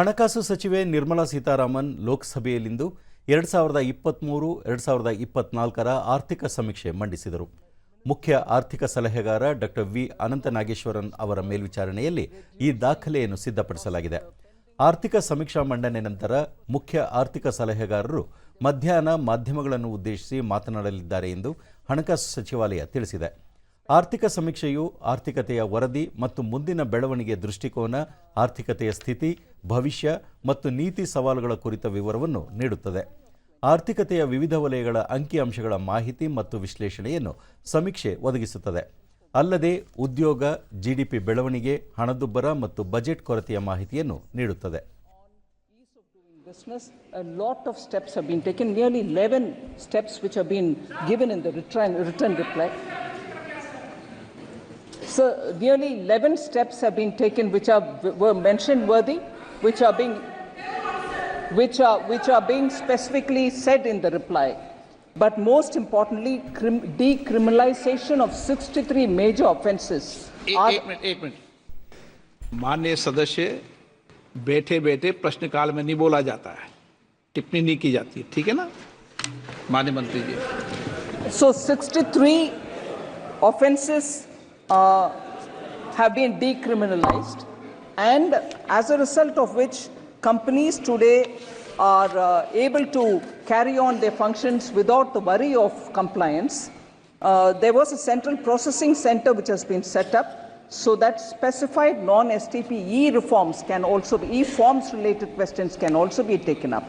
ಹಣಕಾಸು ಸಚಿವೆ ನಿರ್ಮಲಾ ಸೀತಾರಾಮನ್ ಲೋಕಸಭೆಯಲ್ಲಿಂದು ಎರಡು ಸಾವಿರದ ಇಪ್ಪತ್ತ್ಮೂರು ಎರಡು ಸಾವಿರದ ಇಪ್ಪತ್ನಾಲ್ಕರ ಆರ್ಥಿಕ ಸಮೀಕ್ಷೆ ಮಂಡಿಸಿದರು. ಮುಖ್ಯ ಆರ್ಥಿಕ ಸಲಹೆಗಾರ ಡಾಕ್ಟರ್ ವಿ ಅನಂತ ನಾಗೇಶ್ವರನ್ ಅವರ ಮೇಲ್ವಿಚಾರಣೆಯಲ್ಲಿ ಈ ದಾಖಲೆಯನ್ನು ಸಿದ್ಧಪಡಿಸಲಾಗಿದೆ. ಆರ್ಥಿಕ ಸಮೀಕ್ಷಾ ಮಂಡನೆ ನಂತರ ಮುಖ್ಯ ಆರ್ಥಿಕ ಸಲಹೆಗಾರರು ಮಧ್ಯಾಹ್ನ ಮಾಧ್ಯಮಗಳನ್ನು ಉದ್ದೇಶಿಸಿ ಮಾತನಾಡಲಿದ್ದಾರೆ ಎಂದು ಹಣಕಾಸು ಸಚಿವಾಲಯ ತಿಳಿಸಿದೆ. ಆರ್ಥಿಕ ಸಮೀಕ್ಷೆಯು ಆರ್ಥಿಕತೆಯ ವರದಿ ಮತ್ತು ಮುಂದಿನ ಬೆಳವಣಿಗೆ ದೃಷ್ಟಿಕೋನ ಆರ್ಥಿಕತೆಯ ಸ್ಥಿತಿ ಭವಿಷ್ಯ ಮತ್ತು ನೀತಿ ಸವಾಲುಗಳ ಕುರಿತ ವಿವರವನ್ನು ನೀಡುತ್ತದೆ. ಆರ್ಥಿಕತೆಯ ವಿವಿಧ ವಲಯಗಳ ಅಂಕಿಅಂಶಗಳ ಮಾಹಿತಿ ಮತ್ತು ವಿಶ್ಲೇಷಣೆಯನ್ನು ಸಮೀಕ್ಷೆ ಒದಗಿಸುತ್ತದೆ. ಅಲ್ಲದೆ ಉದ್ಯೋಗ ಜಿಡಿಪಿ ಬೆಳವಣಿಗೆ ಹಣದುಬ್ಬರ ಮತ್ತು ಬಜೆಟ್ ಕೊರತೆಯ ಮಾಹಿತಿಯನ್ನು ನೀಡುತ್ತದೆ. Business, a lot of steps have been taken, nearly 11 steps which have been given in the return, written reply. So, nearly 11 steps have been taken which are were mentioned worthy, which are being which are which are being specifically said in the reply. But most importantly, crim- decriminalization of 63 major offences. A- are- एक minute एक minute माननीय सदस्य बैठे बैठे प्रश्नकाल में नहीं बोला जाता है टिप्पणी नहीं की जाती है ठीक है ना माननीय मंत्री जी So 63 offences uh, have been decriminalized, and as a result of which, companies today are uh, able to carry on their functions without the worry of compliance. Uh, there was a central processing center which has been set up so that specified non-STP e-reforms can also be, e-forms related questions can also be taken up.